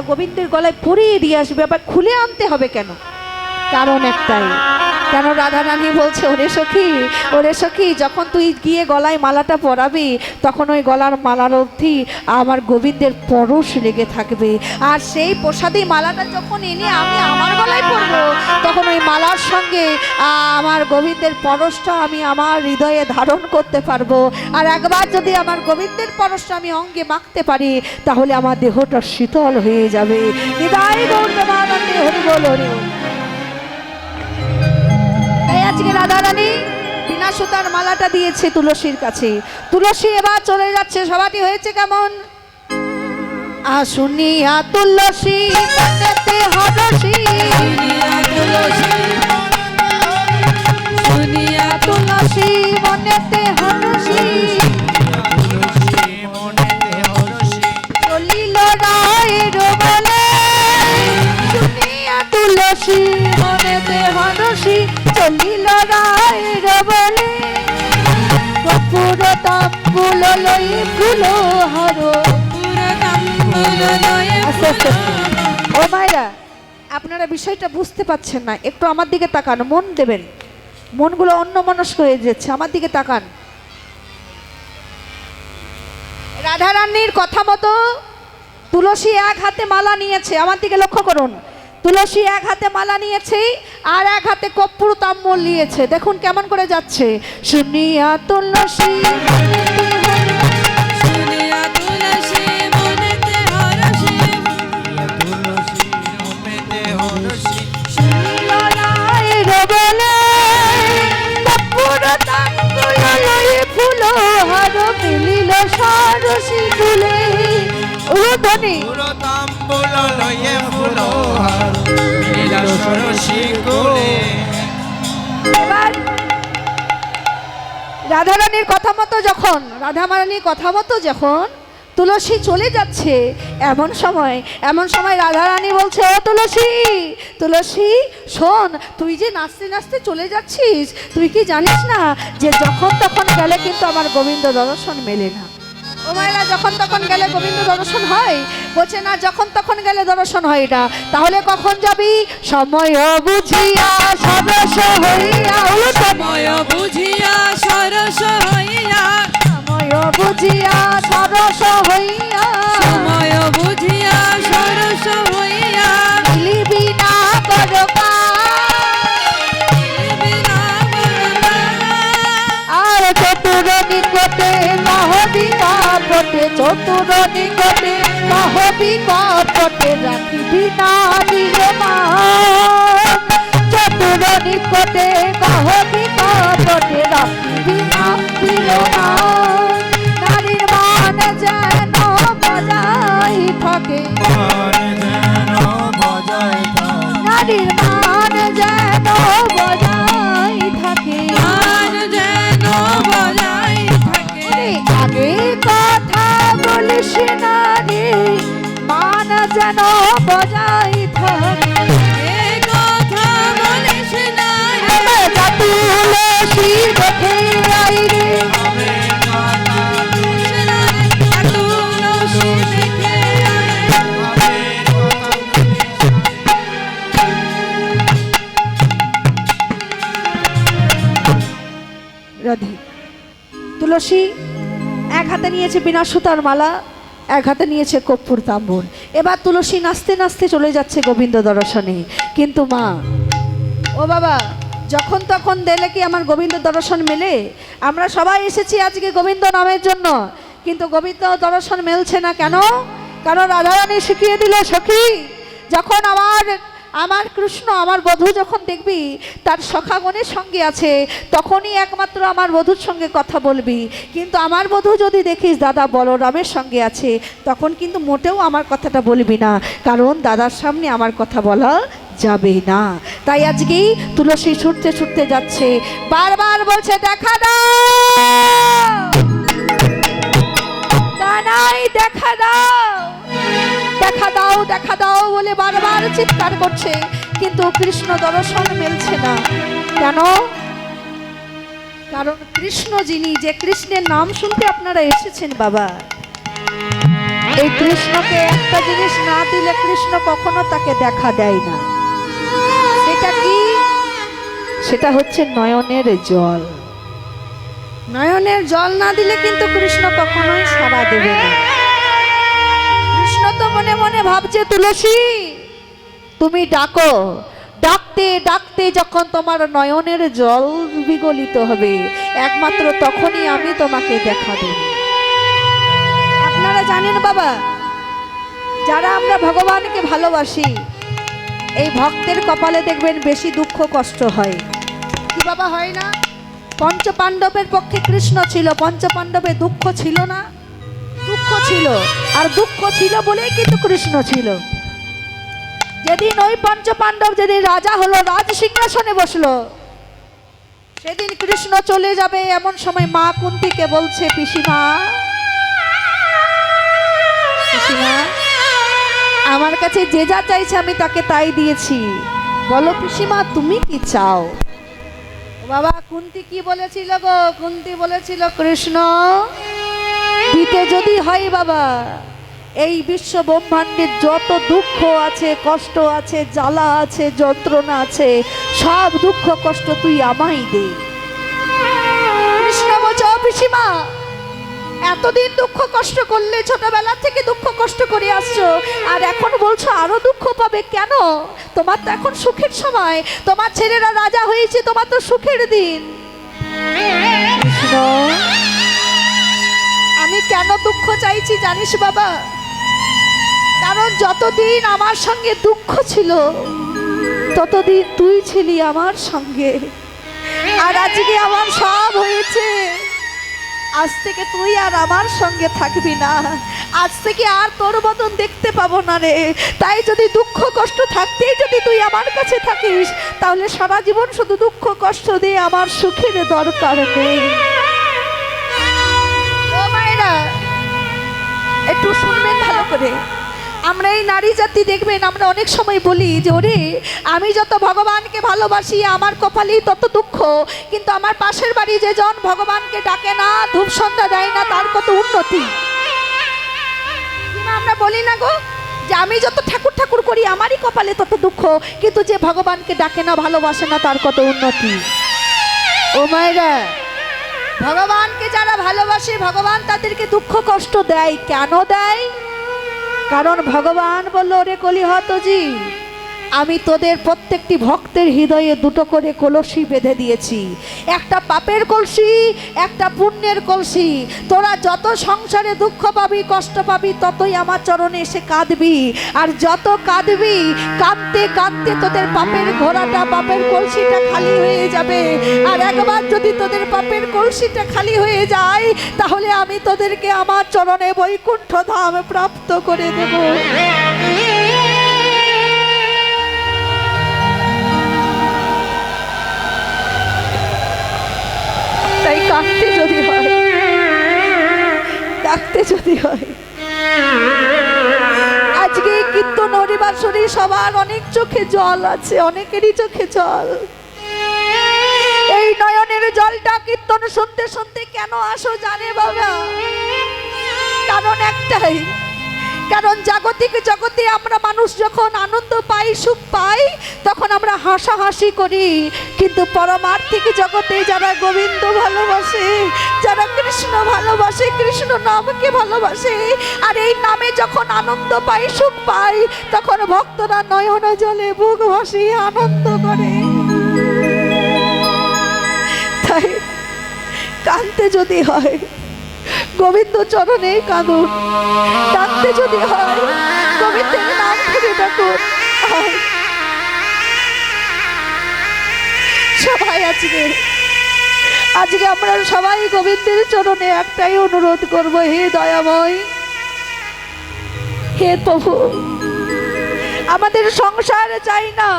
গোবিন্দের গলায় পরিয়ে দিয়ে আসবে আবার খুলে আনতে হবে কেন? কারণ একটাই। কেন রাধা রানী বলছে, ওরে সখী ওরে সখী, যখন তুই গিয়ে গলায় মালাটা পরাবি, তখন ওই গলার মালার অবধি আমার গোবিন্দের পরশ লেগে থাকবে। আর সেই প্রসাদী মালাটা যখন এনে আমি আমার গলায় পরবো, তখন ওই মালার সঙ্গে আমার গোবিন্দের পরশটা আমি আমার হৃদয়ে ধারণ করতে পারব। আর একবার যদি আমার গোবিন্দের পরশটা আমি অঙ্গে মাখতে পারি, তাহলে আমার দেহটা শীতল হয়ে যাবে। হৃদয় গৌরবানন্দে হরি বল হরি। তাই আজকে রাধারানী বিনা সুতার মালাটা দিয়েছে তুলসীর কাছে। তুলসী এবার চলে যাচ্ছে সবাটি হয়েছে কেমন? আসুনিয়া তুলসী মনেতে হরসী শুনিয়া তুলসী মনেতে হরসী চলিল রায়ের বলে। তুলসী মনেতে হরসী চলিল রায়ের বলে কপুর তাম্বুল লই ফুল হর। ও মায়েরা, আপনারা বিষয়টা বুঝতে পাচ্ছেন না, একটু আমার দিকে তাকান, মন দেবেন। মনগুলো অন্য মনস্ক হয়ে যাচ্ছে, আমার দিকে তাকান। রাধারানীর কথা মতো তুলসী এক হাতে মালা নিয়েছে, আমার দিকে লক্ষ্য করুন। তুলসী এক হাতে মালা নিয়েছে আর এক হাতে কপ্পুর তাম্বুল নিয়েছে। দেখুন কেমন করে যাচ্ছে। শুনিয়া তুলসী ফুল হার মিলিল সারসী ফুলে ও ধনী এবার রাধারানীর কথা মতো যখন রাধারানীর কথা মতো যখন তুলসী চলে যাচ্ছে, এমন সময় এমন সময় রাধারানী বলছে, ও তুলসী তুলসী, শোন, তুই যে নাচতে নাচতে চলে যাচ্ছিস, তুই কি জানিস না যে যখন তখন গেলে কিন্তু আমার গোবিন্দ দর্শন মেলে না? ও মায়েরা যখন তখন গেলে গোবিন্দ দর্শন হয়? বলছে না যখন তখন গেলে দর্শন হয় না তাহলে কখন যাবি? সময় বুঝিয়া সরস হইয়া সময় বুঝিয়া সরস হইয়া সময় বুঝিয়া সরস হইয়া কপটে চতুর নিকটে মহবি কপটে রাখিবি না নিরমা চতুর নিকটে মহবি কপটে রাখিবি না নিরমা নারীর মান যেন বজাই থাকে। নারীর মান তুলসী এক হাতে নিয়েছে বিনা সুতার মালা। এক হাতে নিয়েছে কর্পূর তাম্বুর এবার তুলসী নাচতে নাচতে চলে যাচ্ছে গোবিন্দ দর্শনে। কিন্তু মা, ও বাবা, যখন তখন দেলে কি আমার গোবিন্দ দর্শন মেলে? আমরা সবাই এসেছি আজকে গোবিন্দ নামের জন্য। কিন্তু গোবিন্দ দর্শন মেলছে না কেন? কারণ রাধারানী শিখিয়ে দিল, সখী, যখন আমার আমার কৃষ্ণ, আমার বধূ যখন দেখবি, তার সখাগণের সঙ্গে আছে, তখনই একমাত্র আমার বধূর সঙ্গে কথা বলবি। কিন্তু আমার বধূ যদি দেখিস দাদা বলরামের সঙ্গে আছে, তখন কিন্তু মোটেও আমার কথাটা বলবি না, কারণ দাদার সামনে আমার কথা বলা যাবে না। তাই আজকেই তুলসী ছুটতে ছুটতে যাচ্ছে, বারবার বলছে, দেখা দাও! দেখা দাও! দেখা দাও দেখা দাও বলে বারবার চিৎকার করছে, কিন্তু কৃষ্ণ দর্শন মেলছে না। কেন? কারণ কৃষ্ণ যিনি, যে কৃষ্ণের নাম শুনতে আপনারা এসেছেন বাবা, এই কৃষ্ণকে একটা জিনিস না দিলে কৃষ্ণ কখনো তাকে দেখা দেয় না। সেটা কি? সেটা হচ্ছে নয়নের জল। নয়নের জল না দিলে কিন্তু কৃষ্ণ কখনোই সাড়া দেবে না। মনে মনে ভাবছে, তুলসী, তুমি ডাকো। ডাকতে ডাকতে যখন তোমার নয়নের জল বিগলিত হবে, একমাত্র তখনই আমি তোমাকে দেখা দেব। আপনারা জানেন বাবা, যারা আমরা ভগবানকে ভালোবাসি, এই ভক্তের কপালে দেখবেন বেশি দুঃখ, কষ্ট হয়। কি বাবা, হয় না? পঞ্চপাণ্ডবের পক্ষে কৃষ্ণ ছিল পঞ্চ পাণ্ডবে দুঃখ ছিল না? দুঃখ ছিল, আর দুঃখ ছিল বলেই কিন্তু কৃষ্ণ ছিল। যেদিন ওই পঞ্চ পাণ্ডব যেদিন রাজা হলো, রাজ সিংহাসনে বসল, সেদিন কৃষ্ণ চলে যাবে এমন সময় মা কুন্তিকে বলছে, পিসিমা পিসিমা, আমার কাছে যে যা চাইছে আমি তাকে তাই দিয়েছি। বলো পিসিমা, তুমি কি চাও? বাবা, কুন্তি কি বলেছিল গো? কুন্তি বলেছিল, কৃষ্ণ দিতে যদি হয় বাবা, এই বিশ্ব ব্রহ্মাণ্ডের যত দুঃখ আছে, কষ্ট আছে, জ্বালা আছে, যন্ত্রণা আছে, সব দুঃখ, কষ্ট তুই আমায় দে। কৃষ্ণ বলছে, "ও পিসিমা, এতদিন দুঃখ, কষ্ট করলে, ছোটবেলা থেকে দুঃখ, কষ্ট করে আসছো, আর এখন বলছো আরও দুঃখ পাবে কেন? তোমার তো এখন সুখের সময়, তোমার ছেলেরা রাজা হয়েছে, তোমার তো সুখের দিন। কৃষ্ণ কেন দুঃখ চাইছি, জানিস বাবা? কারণ যতদিন আমার সঙ্গে দুঃখ ছিল, ততদিন তুই ছিলি আমার সঙ্গে। আর আজকে আমার সব হয়েছে। আজ থেকে তুই আর আমার সঙ্গে থাকবি না। আজ থেকে আর তোর মতন দেখতে পাবো না রে। তাই যদি দুঃখ কষ্ট থাকতেই যদি তুই আমার কাছে থাকিস, তাহলে সারা জীবন শুধু দুঃখ কষ্ট দিয়ে আমার সুখের দরকার নেই। করে। আমরা এই নারী জাতি দেখবেন, আমরা অনেক সময় বলি যে, ওরে, আমি যত ভগবানকে ভালোবাসি, আমার কপালেই তত দুঃখ। কিন্তু আমার পাশের বাড়ি যে জন ভগবানকে ডাকে না, ধূপ সন্ধ্যা দেয় না, তার কত উন্নতি। আমরা বলি না গো, যে আমি যত ঠাকুর ঠাকুর করি, আমারই কপালে তত দুঃখ। কিন্তু যে ভগবানকে ডাকে না, ভালোবাসে না, তার কত উন্নতি। ও মায়েরা, ভগবানকে যারা ভালোবাসে, ভগবান তাদেরকে দুঃখ কষ্ট দেয়। কেন দেয়? কারণ ভগবান বলল রে কলিহতজি আমি তোদের প্রত্যেকটি ভক্তের হৃদয়ে দুটো করে কলসি বেঁধে দিয়েছি। একটা পাপের কলসি, একটা পুণ্যের কলসি। তোরা যত সংসারে দুঃখ পাবি, কষ্ট পাবি, ততই আমার চরণে এসে কাঁদবি। আর যত কাঁদবি, কাঁদতে কাঁদতে তোদের পাপের ঘোড়াটা, পাপের কলসিটা খালি হয়ে যাবে। আর একবার যদি তোদের পাপের কলসিটা খালি হয়ে যায়, তাহলে আমি তোদেরকে আমার চরণে বৈকুণ্ঠ ধাম প্রাপ্ত করে দেব। তাই কাঁদতে যদি হয়। ডাকতে যদি হয়। আজকে এই কীর্তন হরিবাসরী সবার অনেক চোখে জল আছে, অনেকেরই চোখে জল। এই নয়নের জলটা কীর্তন শুনতে শুনতে কেন আসো জানে বাবা? কারণ একটাই কারণ জাগতিক জগতে আমরা মানুষ যখন আনন্দ পাই, সুখ পাই, তখন আমরা হাসাহাসি করি। কিন্তু পরমার্থিক জগতে যারা গোবিন্দ ভালোবাসে, যারা কৃষ্ণ ভালোবাসে, কৃষ্ণ নামকে ভালোবাসে, আর এই নামে যখন আনন্দ পাই, সুখ পাই, তখন ভক্তরা নয়ন জলে বুক ভাসিয়ে আনন্দ করে। তাই কানতে যদি হয় গোবিন্দ চরণে কাঁদুন ডাকতে যদি হয়, গোবিন্দের নাম ধরে আর সবাই আজকে আজকে আমরা সবাই গোবিন্দের চরণে একটাই অনুরোধ করব, হে দয়াময়, হে প্রভু, আমাদের সংসার চাই না।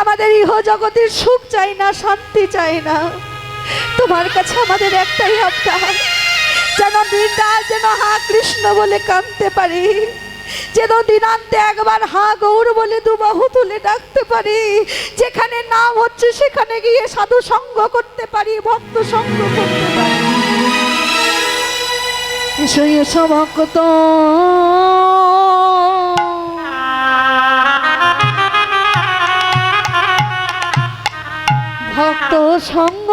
আমাদের ইহ জগতের সুখ চাই না, শান্তি চাই না। তোমার কাছে আমাদের একটাই আবদার। যেন দিনটা যেন হা কৃষ্ণ বলে কাঁদতে পারি। যেন দিনান্তে একবার হা গৌর বলে দুবাহু তুলে ডাকতে পারি। যেখানে নাম হচ্ছে সেখানে গিয়ে সাধু সঙ্গ করতে পারি, ভক্ত সঙ্গ করতে পারি। ভক্ত ভক্ত সঙ্গ।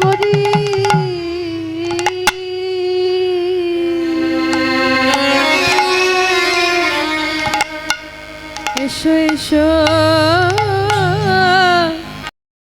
করি। এসো এসো।